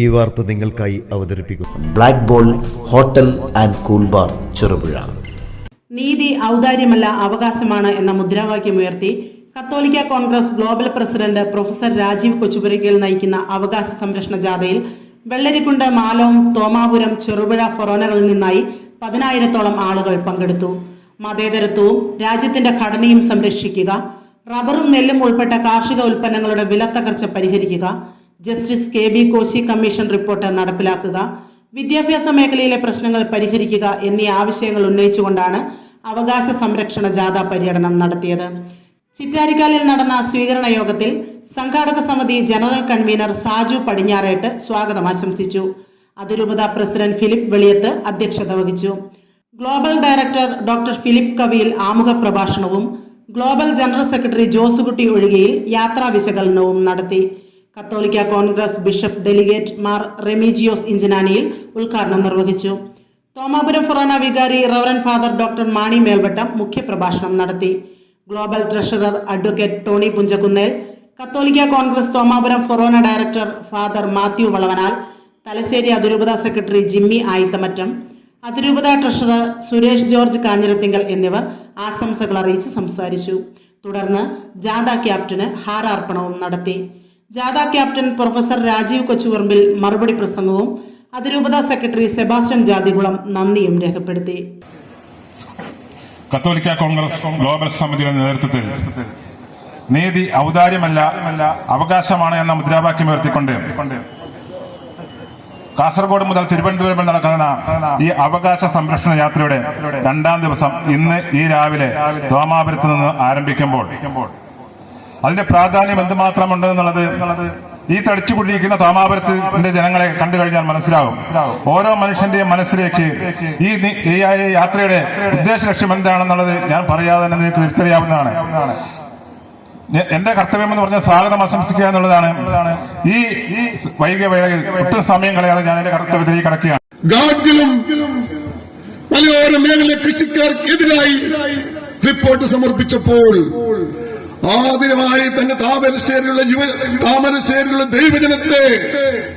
ഈ വാർത്ത നിങ്ങൾക്കായി അവതരിപ്പിക്കുന്നു. Black ball hotel and cool bar Cherupuzha. നീതി ഔദാര്യമല്ല അവകാശമാണ് എന്ന മുദ്രാവാക്യം ഉയർത്തി Catholic Congress global president professor Rajeev Kochupurakkal നയിക്കുന്ന അവകാശ സംരക്ഷണ ജാഥയിൽ വെള്ളരിക്കുണ്ട് മാലോം തോമാപുരം ചെറുപുഴ ഫൊറോനകളിൽ നിന്നായി പതിനായിരത്തോളം ആളുകൾ പങ്കെടുത്തു. മതേതരത്വവും രാജ്യത്തിന്റെ ഘടനയും സംരക്ഷിക്കുക റബ്ബറും നെല്ലും ഉൾപ്പെട്ട കാർഷിക ഉൽപ്പന്നങ്ങളുടെ വിലത്തകർച്ച പരിഹരിക്കുക justice K B Koshy commission report നടപ്പിലാക്കുക വിദ്യാഭ്യാസ മേഖലയിലെ പ്രശ്നങ്ങൾ പരിഹരിക്കുക എന്നീ ആവശ്യങ്ങൾ ഉന്നയിച്ചുകൊണ്ടാണ് അവകാശ സംരക്ഷണ ജാഥ പര്യടനം നടത്തിയത്. ചിറ്റാരിക്കാലിൽ നടന്ന സ്വീകരണ യോഗത്തിൽ സംഘാടക സമിതി ജനറൽ കൺവീനർ സാജു പടിഞ്ഞാറേട്ട് സ്വാഗതം ആശംസിച്ചു. അതിരൂപത പ്രസിഡന്റ് ഫിലിപ്പ് വെളിയത്ത് അധ്യക്ഷത വഹിച്ചു. Global director doctor Philip Kaviyil ആമുഖ പ്രഭാഷണവും global general secretary Josekutty Ozhikayil യാത്രാ വിശകലനവും നടത്തി. Catholic Congress bishop delegate Mar Remigiose Inchananiyil ഉദ്ഘാടനം നിർവഹിച്ചു. തോമാപുരം ഫൊറാന വികാരി reverend father doctor Mani Melvattam മുഖ്യപ്രഭാഷണം നടത്തി. Global treasurer advocate Tony Punchakkunnel Catholic Congress Thomapuram forane director father Mathew Valavanal Thalassery അതിരൂപത secretary Jimmy Ayithamattom അതിരൂപത ട്രഷറർ സുരേഷ് ജോർജ് കാഞ്ഞിരത്തിങ്കൽ എന്നിവർ ആശംസകൾ അറിയിച്ച് സംസാരിച്ചു. തുടർന്ന് ജാഥ ക്യാപ്റ്റന് ഹാരാർപ്പണവും നടത്തി. ജാഥ ക്യാപ്റ്റൻ പ്രൊഫസർ രാജീവ് കൊച്ചുപറമ്പിൽ മറുപടി പ്രസംഗവും അതിരൂപത സെക്രട്ടറി സെബാസ്റ്റ്യൻ ജാതികുളം നന്ദിയും രേഖപ്പെടുത്തി. കത്തോലിക്ക കോൺഗ്രസ് ഗ്ലോബൽ സമിതിയുടെ നേതൃത്വത്തിൽ നീതി ഔദാര്യമല്ല അവകാശമാണ് എന്ന മുദ്രാവാക്യം ഉയർത്തിക്കൊണ്ട് കാസർഗോഡ് മുതൽ തിരുവനന്തപുരം വരെ നടക്കുന്ന ഈ അവകാശ സംരക്ഷണ യാത്രയുടെ രണ്ടാം ദിവസം ഇന്ന് ഈ രാവിലെ തോമാപുരത്ത് നിന്ന് ആരംഭിക്കുമ്പോൾ അതിന്റെ പ്രാധാന്യം എന്തുമാത്രം ഉണ്ട് എന്നുള്ളത് ഈ തടിച്ചുകൊണ്ടിരിക്കുന്ന താമാപുരത്തിന്റെ ജനങ്ങളെ കണ്ടു കഴിഞ്ഞാൽ മനസ്സിലാവും. ഓരോ മനുഷ്യന്റെയും മനസ്സിലേക്ക് ഈ യാത്രയുടെ ഉദ്ദേശ ലക്ഷ്യം എന്താണെന്നുള്ളത് ഞാൻ പറയാതെ തന്നെ നിങ്ങൾക്ക് തിരിച്ചറിയാവുന്നതാണ്. എന്റെ കർത്തവ്യം എന്ന് പറഞ്ഞാൽ സ്വാഗതം ആശംസിക്കുക എന്നുള്ളതാണ്. ഈ വൈകിയ വേളയിൽ ഒട്ടും സമയം കളയാതെ ഞാൻ എന്റെ കർത്തവ്യത്തിലേക്ക് കടക്കുകയാണ്. ഗാഡ്ഗിലും മലയോര മേഖല കൃഷിക്കാർക്കെതിരായി റിപ്പോർട്ട് സമർപ്പിച്ചപ്പോൾ ആദ്യമായി തന്നെ താമരശ്ശേരിയുള്ള യുവ താമരശ്ശേരിയുള്ള ദൈവജനത്തെ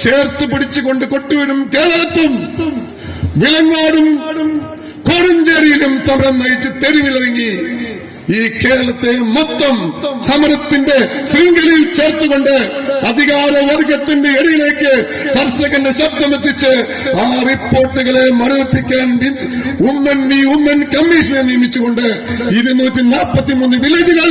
ചേർത്ത് പിടിച്ചുകൊണ്ട് കൊട്ടൂരും കേരളത്തും വിലങ്ങാടും കോടഞ്ചേരിയിലും സമരം നയിച്ച് തെരുവിലിറങ്ങി. ഈ കേരളത്തെ മൊത്തം സമരത്തിന്റെ ശൃംഖലയിൽ ചേർത്തുകൊണ്ട് അധികാര വർഗത്തിന്റെ ഇടയിലേക്ക് കർഷകന്റെ ശബ്ദമെത്തിച്ച് ആ റിപ്പോർട്ടുകളെ മരവിപ്പിക്കാൻ ഉമ്മൻ വി ഉമ്മൻ കമ്മീഷനെ നിയമിച്ചുകൊണ്ട് ഇരുന്നൂറ്റി നാൽപ്പത്തി മൂന്ന് വില്ലേജുകൾ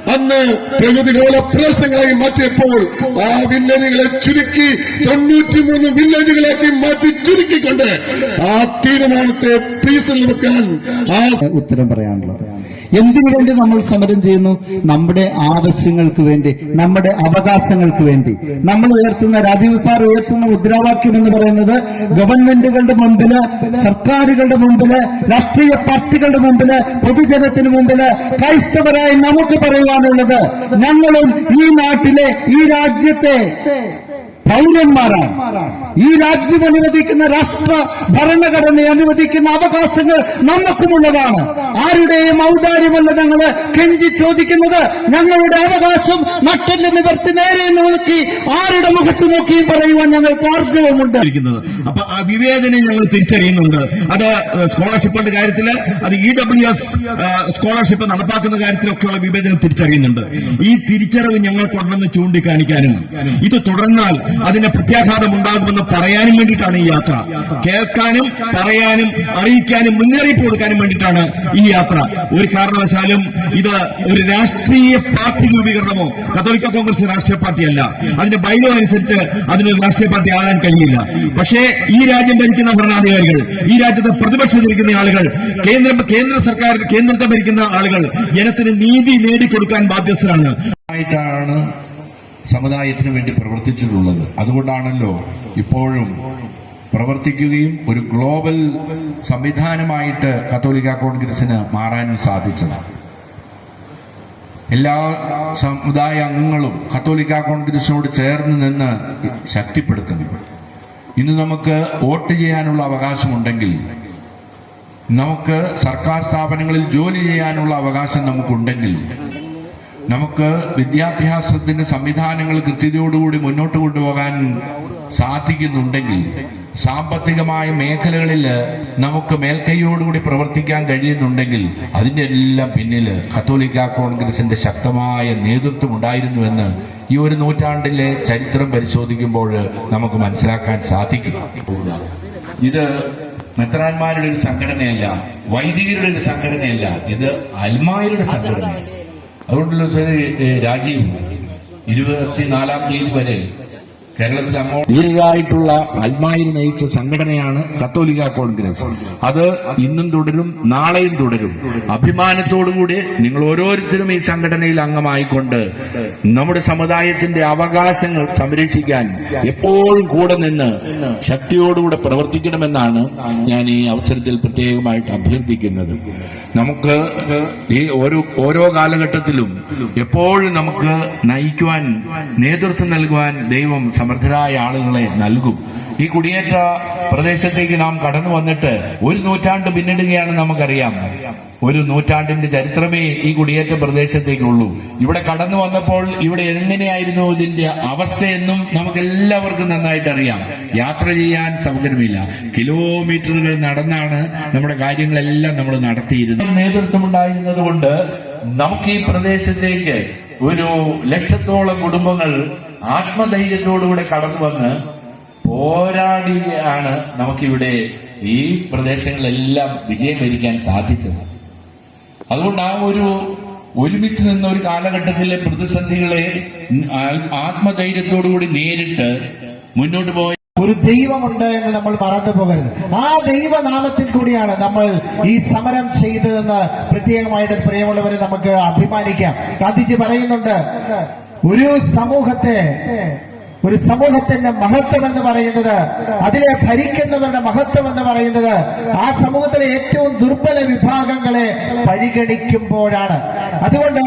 അന്ന് പ്രകൃതിലോല പ്രദേശങ്ങളായി മാറ്റിയപ്പോൾ ആ വില്ലേജുകളെ ചുരുക്കി തൊണ്ണൂറ്റിമൂന്ന് വില്ലേജുകളാക്കി മാറ്റി ചുരുക്കിക്കൊണ്ട് ആ തീരുമാനത്തെ പ്രീസിൽ വെക്കാൻ ആ ഉത്തരം പറയാനുള്ളത്. എന്തിനുവേണ്ടി നമ്മൾ സമരം ചെയ്യുന്നു? നമ്മുടെ ആവശ്യങ്ങൾക്ക് വേണ്ടി നമ്മുടെ അവകാശങ്ങൾക്ക് വേണ്ടി. നമ്മൾ ഉയർത്തുന്ന രാജീവ് സാർ ഉയർത്തുന്ന മുദ്രാവാക്യം എന്ന് പറയുന്നത് ഗവൺമെന്റുകളുടെ മുമ്പിൽ സർക്കാരുകളുടെ മുമ്പിൽ രാഷ്ട്രീയ പാർട്ടികളുടെ മുമ്പിൽ പൊതുജനത്തിന് മുമ്പിൽ ക്രൈസ്തവരായി നമുക്ക് പറയുവാനുള്ളത് ഞങ്ങളും ഈ നാട്ടിലെ ഈ രാജ്യത്തെ പൗരന്മാരാണ്. ഈ രാജ്യം അനുവദിക്കുന്ന രാഷ്ട്ര ഭരണഘടന അനുവദിക്കുന്ന അവകാശങ്ങൾ നമുക്കുമുള്ളതാണ്. ആരുടെയും ഔദാര്യമല്ല ഞങ്ങൾ കെഞ്ചി ചോദിക്കുന്നത്. ഞങ്ങളുടെ അവകാശം മറ്റൊന്ന് നിവർത്തി നേരെ നോക്കി ആരുടെ മുഖത്ത് നോക്കിയും പറയുവാൻ ഞങ്ങൾ ആർജവമുണ്ട്. അപ്പൊ ആ വിവേചനം ഞങ്ങൾ തിരിച്ചറിയുന്നുണ്ട്. അത് സ്കോളർഷിപ്പിന്റെ കാര്യത്തിൽ അത് ഇ ഡബ്ല്യു എസ് സ്കോളർഷിപ്പ് നടപ്പാക്കുന്ന കാര്യത്തിലൊക്കെയുള്ള വിവേചനം തിരിച്ചറിയുന്നുണ്ട്. ഈ തിരിച്ചറിവ് ഞങ്ങൾ ഞങ്ങൾക്കുണ്ടെന്ന് ചൂണ്ടിക്കാണിക്കാനും ഇത് തുടർന്നാൽ അതിന് പ്രത്യാഘാതം ഉണ്ടാകുമെന്ന് പറയാനും വേണ്ടിയിട്ടാണ് ഈ യാത്ര. കേൾക്കാനും പറയാനും അറിയിക്കാനും മുന്നറിയിപ്പ് കൊടുക്കാനും വേണ്ടിയിട്ടാണ് ഈ യാത്ര. ഒരു കാരണവശാലും ഇത് ഒരു രാഷ്ട്രീയ പാർട്ടി രൂപീകരണമോ കത്തോലിക്ക കോൺഗ്രസ് രാഷ്ട്രീയ പാർട്ടിയല്ല. അതിന്റെ ബൈലോ അനുസരിച്ച് അതിനൊരു രാഷ്ട്രീയ പാർട്ടി ആകാൻ കഴിയില്ല. പക്ഷേ ഈ രാജ്യം ഭരിക്കുന്ന ഭരണാധികാരികൾ ഈ രാജ്യത്തെ പ്രതിപക്ഷത്തിരിക്കുന്ന ആളുകൾ കേന്ദ്ര കേന്ദ്ര സർക്കാർ കേന്ദ്രത്തെ ഭരിക്കുന്ന ആളുകൾ ജനത്തിന് നീതി നേടിക്കൊടുക്കാൻ ബാധ്യസ്ഥരാണ്. ആയിട്ടാണ് സമുദായത്തിന് വേണ്ടി പ്രവർത്തിച്ചിട്ടുള്ളത്. അതുകൊണ്ടാണല്ലോ ഇപ്പോഴും പ്രവർത്തിക്കുകയും ഒരു ഗ്ലോബൽ സംവിധാനമായിട്ട് കത്തോലിക്ക കോൺഗ്രസിന് മാറാനും സാധിച്ചത്. എല്ലാ സമുദായ അംഗങ്ങളും കത്തോലിക്ക കോൺഗ്രസിനോട് ചേർന്ന് നിന്ന് ശക്തിപ്പെടുത്തുന്നു. ഇന്ന് നമുക്ക് വോട്ട് ചെയ്യാനുള്ള അവകാശമുണ്ടെങ്കിൽ നമുക്ക് സർക്കാർ സ്ഥാപനങ്ങളിൽ ജോലി ചെയ്യാനുള്ള അവകാശം നമുക്കുണ്ടെങ്കിൽ നമുക്ക് വിദ്യാഭ്യാസത്തിന്റെ സംവിധാനങ്ങൾ കൃത്യതയോടുകൂടി മുന്നോട്ട് കൊണ്ടുപോകാൻ സാധിക്കുന്നുണ്ടെങ്കിൽ സാമ്പത്തികമായ മേഖലകളിൽ നമുക്ക് മേൽക്കൈയോടുകൂടി പ്രവർത്തിക്കാൻ കഴിയുന്നുണ്ടെങ്കിൽ അതിന്റെ എല്ലാം പിന്നിൽ കത്തോലിക്ക കോൺഗ്രസിന്റെ ശക്തമായ നേതൃത്വം ഉണ്ടായിരുന്നുവെന്ന് ഈ ഒരു നൂറ്റാണ്ടിലെ ചരിത്രം പരിശോധിക്കുമ്പോൾ നമുക്ക് മനസ്സിലാക്കാൻ സാധിക്കും. ഇത് മെത്രാന്മാരുടെ ഒരു സംഘടനയല്ല വൈദികരുടെ ഒരു സംഘടനയല്ല ഇത് അൽമായരുടെ സംഘടനയാണ്. അതുകൊണ്ടല്ലോ സാർ രാജീവ്. ഇരുപത്തിനാലാം തീയതി വരെ കേരളത്തിൽ അങ്ങോ ഇതിനായിട്ടുള്ള അൽമായിൽ നയിച്ച സംഘടനയാണ് കത്തോലിക്ക കോൺഗ്രസ്. അത് ഇന്നും തുടരും നാളെയും തുടരും. അഭിമാനത്തോടുകൂടി നിങ്ങൾ ഓരോരുത്തരും ഈ സംഘടനയിൽ അംഗമായിക്കൊണ്ട് നമ്മുടെ സമുദായത്തിന്റെ അവകാശങ്ങൾ സംരക്ഷിക്കാൻ എപ്പോഴും കൂടെ നിന്ന് ശക്തിയോടുകൂടെ പ്രവർത്തിക്കണമെന്നാണ് ഞാൻ ഈ അവസരത്തിൽ പ്രത്യേകമായിട്ട് അഭ്യർത്ഥിക്കുന്നത്. നമുക്ക് ഈ ഓരോ ഓരോ കാലഘട്ടത്തിലും എപ്പോഴും നമുക്ക് നയിക്കുവാൻ നേതൃത്വം നൽകുവാൻ ദൈവം സമർത്ഥരായ ആളുകളെ നൽകും. ഈ കുടിയേറ്റ പ്രദേശത്തേക്ക് നാം കടന്നു വന്നിട്ട് ഒരു നൂറ്റാണ്ട് പിന്നിടുകയാണ് നമുക്കറിയാം. ഒരു നൂറ്റാണ്ടിന്റെ ചരിത്രമേ ഈ കുടിയേറ്റ പ്രദേശത്തേക്കുള്ളൂ. ഇവിടെ കടന്നു വന്നപ്പോൾ ഇവിടെ എങ്ങനെയായിരുന്നു ഇതിന്റെ അവസ്ഥയെന്നും നമുക്ക് എല്ലാവർക്കും നന്നായിട്ട് അറിയാം യാത്ര ചെയ്യാൻ സൗകര്യമില്ല. കിലോമീറ്ററുകൾ നടന്നാണ് നമ്മുടെ കാര്യങ്ങളെല്ലാം നമ്മൾ നടത്തിയിരുന്നത്. നേതൃത്വം ഉണ്ടായിരുന്നത് കൊണ്ട് നമുക്ക് ഈ പ്രദേശത്തേക്ക് ഒരു ലക്ഷത്തോളം കുടുംബങ്ങൾ ആത്മധൈര്യത്തോടുകൂടെ കടന്നു വന്ന് പോരാടിയാണ് നമുക്കിവിടെ ഈ പ്രദേശങ്ങളെല്ലാം വിജയം വരിക്കാൻ സാധിച്ചത്. അതുകൊണ്ട് ആ ഒരു ഒരുമിച്ച് നിന്ന ഒരു കാലഘട്ടത്തിലെ പ്രതിസന്ധികളെ ആത്മധൈര്യത്തോടുകൂടി നേരിട്ട് മുന്നോട്ട് പോയി. ഒരു ദൈവമുണ്ട് എന്ന് നമ്മൾ മറന്നു പോകരുത്. ആ ദൈവനാമത്തിൽ കൂടിയാണ് നമ്മൾ ഈ സമരം ചെയ്തതെന്ന് പ്രത്യേകമായിട്ട് പ്രിയമുള്ളവരെ നമുക്ക് അഭിമാനിക്കാം. ഗാന്ധിജി പറയുന്നുണ്ട് ഒരു സമൂഹത്തെ ഒരു സമൂഹത്തിന്റെ മഹത്വം എന്ന് പറയുന്നത് അതിലെ ഭരിക്കുന്നവരുടെ മഹത്വം എന്ന് പറയുന്നത് ആ സമൂഹത്തിലെ ഏറ്റവും ദുർബല വിഭാഗങ്ങളെ പരിഗണിക്കുമ്പോഴാണ്. അതുകൊണ്ട്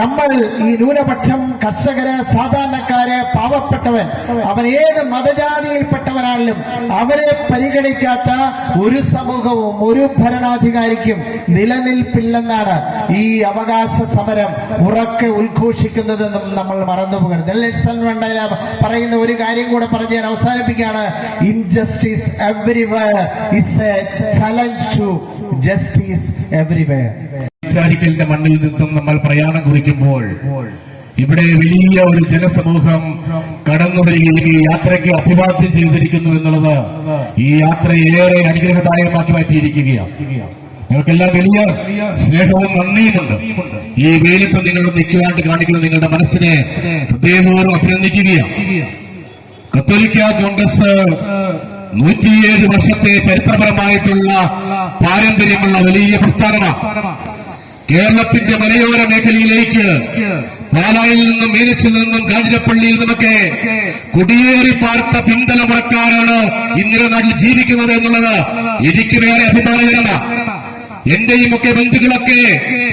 നമ്മൾ ഈ ന്യൂനപക്ഷം കർഷകര് സാധാരണക്കാര് പാവപ്പെട്ടവൻ. അവൻ ഏത് മതജാതിയിൽപ്പെട്ടവനാണെങ്കിലും അവരെ പരിഗണിക്കാത്ത ഒരു സമൂഹവും ഒരു ഭരണാധികാരിക്കും നിലനിൽപ്പില്ലെന്നാണ് ഈ അവകാശ സമരം ഉറക്കെ ഉദ്ഘോഷിക്കുന്നതെന്നും നമ്മൾ മറന്നുപോകരുത് നെൽസൺ മണ്ടേല പറയുന്ന ഒരു കാര്യം കൂടെ പറഞ്ഞ് ഞാൻ അവസാനിപ്പിക്കുകയാണ്. Injustice everywhere is a challenge to justice everywhere ചാരിക്കലിന്റെ മണ്ണിൽ നിന്നും നമ്മൾ പ്രയാണം കുറിക്കുമ്പോൾ ഇവിടെ വലിയ ഒരു ജനസമൂഹം കടന്നു വരികയും ഈ യാത്രയ്ക്ക് അഭിവാദ്യം ചെയ്തിരിക്കുന്നു എന്നുള്ളത് ഈ യാത്രയേറെ അനുഗ്രഹദായകമാക്കി മാറ്റിയിരിക്കുകയാണ്. നിങ്ങൾക്കെല്ലാം വലിയ സ്നേഹവും നന്ദിയുമുണ്ട്. ഈ വെയിലത്ത് നിങ്ങൾ നിൽക്കുവാണ്ട് കാണിക്കുന്ന നിങ്ങളുടെ മനസ്സിനെ ഹൃദയപൂർവം അഭിനന്ദിക്കുകയാണ്. കത്തോലിക്ക കോൺഗ്രസ് നൂറ്റിയേഴ് വർഷത്തെ ചരിത്രപരമായിട്ടുള്ള പാരമ്പര്യമുള്ള വലിയ പ്രസ്ഥാനമാണ്. കേരളത്തിന്റെ മലയോര മേഖലയിലേക്ക് പാലായിൽ നിന്നും മീനച്ചിൽ നിന്നും കാഞ്ഞിരപ്പള്ളിയിൽ നിന്നൊക്കെ കുടിയേറി പാർത്ത പിന്തലമുറക്കാരാണ് ഇന്നലെ നാട്ടിൽ ജീവിക്കുന്നത് എന്നുള്ളത് എനിക്ക് വേറെ അഭിമാനകരമാണ് എന്റെയും ഒക്കെ ബന്ധുക്കളൊക്കെ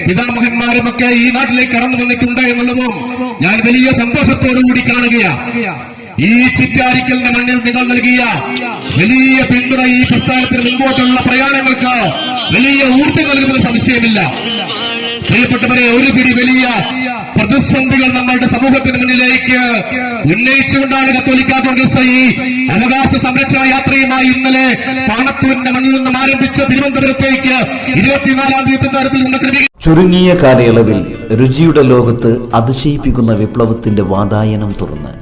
പിതാമഹന്മാരുമൊക്കെ ഈ നാട്ടിലേക്ക് കടന്നു വന്നിട്ടുണ്ട് എന്നുള്ളതും ഞാൻ വലിയ സന്തോഷത്തോടുകൂടി കാണുകയാണ് ഈ ചിറ്റാരിക്കലിന്റെ മണ്ണിൽ നിങ്ങൾ നൽകിയ വലിയ പിന്തുണ ഈ പ്രസ്ഥാനത്തിന് മുമ്പോട്ടുള്ള പ്രയാണങ്ങൾക്ക് വലിയ ഊർജം നൽകുന്ന സംശയമില്ല. പ്രിയപ്പെട്ടവരെ ഒരു പിടി വലിയ പ്രതിസന്ധികൾ നമ്മളുടെ സമൂഹത്തിന് മുന്നിലേക്ക് ഉന്നയിച്ചുകൊണ്ടാണ് കത്തോലിക്ക കോൺഗ്രസ് ഈ അവകാശ സംരക്ഷണ യാത്രയുമായി ഇന്നലെ പാണത്തൂരിന്റെ മണ്ണിൽ നിന്നും ആരംഭിച്ച തിരുവനന്തപുരത്തേക്ക് ഇരുപത്തിനാലാം തീയതി തരത്തിൽ ചുരുങ്ങിയ കാലയളവിൽ രുചിയുടെ ലോകത്ത് അതിശയിപ്പിക്കുന്ന വിപ്ലവത്തിന്റെ വാതായനം തുറന്ന്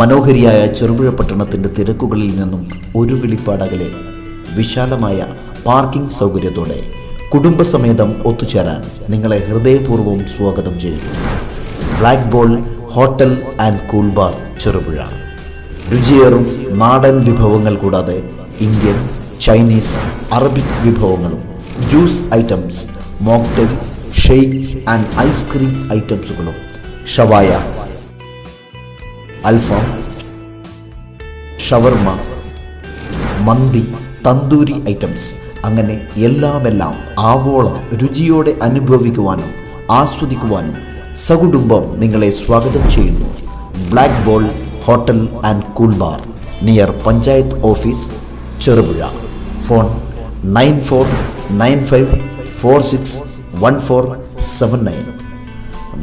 മനോഹരിയായ ചെറുപുഴ പട്ടണത്തിന്റെ തിരക്കുകളിൽ നിന്നും ഒരു വിളിപ്പാടകലെ വിശാലമായ പാർക്കിംഗ് സൗകര്യത്തോടെ കുടുംബസമേതം ഒത്തുചേരാൻ നിങ്ങളെ ഹൃദയപൂർവം സ്വാഗതം ചെയ്യുന്നു. Black ball hotel and cool bar Cherupuzha. രുചിയേറും നാടൻ വിഭവങ്ങൾ കൂടാതെ ഇന്ത്യൻ ചൈനീസ് അറബിക് വിഭവങ്ങളും juice items mocktail shake and ice cream ഐറ്റംസുകളും ഷവായ അൽഫാം ഷവർമ മന്തി തന്തൂരി ഐറ്റംസ് അങ്ങനെ എല്ലാമെല്ലാം ആവോളം രുചിയോടെ അനുഭവിക്കുവാനും ആസ്വദിക്കുവാനും സകുടുംബം നിങ്ങളെ സ്വാഗതം ചെയ്യുന്നു. Black ball hotel and cool bar near panchayat office Cherupuzha. Phone nine four nine five four six one four seven nine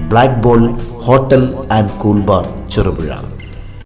black ball hotel and cool bar Cherupuzha.